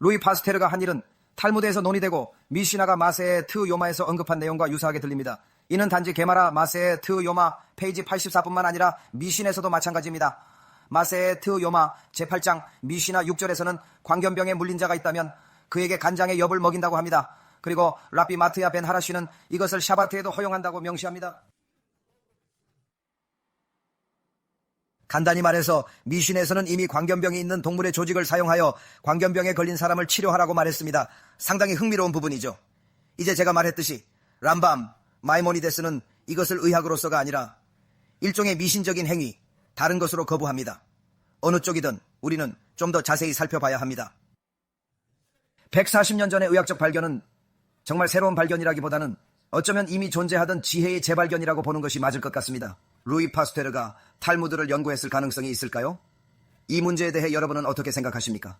루이 파스테르가 한 일은 탈무드에서 논의되고 미시나가 마세의 트 요마에서 언급한 내용과 유사하게 들립니다. 이는 단지 게마라 마세의 트 요마 페이지 84뿐만 아니라 미신에서도 마찬가지입니다. 마세의 트 요마 제8장 미시나 6절에서는 광견병에 물린 자가 있다면 그에게 간장의 엽을 먹인다고 합니다. 그리고 라비 마트야 벤 하라시는 이것을 샤바트에도 허용한다고 명시합니다. 간단히 말해서 미신에서는 이미 광견병이 있는 동물의 조직을 사용하여 광견병에 걸린 사람을 치료하라고 말했습니다. 상당히 흥미로운 부분이죠. 이제 제가 말했듯이 람밤, 마이모니데스는 이것을 의학으로서가 아니라 일종의 미신적인 행위, 다른 것으로 거부합니다. 어느 쪽이든 우리는 좀 더 자세히 살펴봐야 합니다. 140년 전의 의학적 발견은 정말 새로운 발견이라기보다는 어쩌면 이미 존재하던 지혜의 재발견이라고 보는 것이 맞을 것 같습니다. 루이 파스테르가 탈무드를 연구했을 가능성이 있을까요? 이 문제에 대해 여러분은 어떻게 생각하십니까?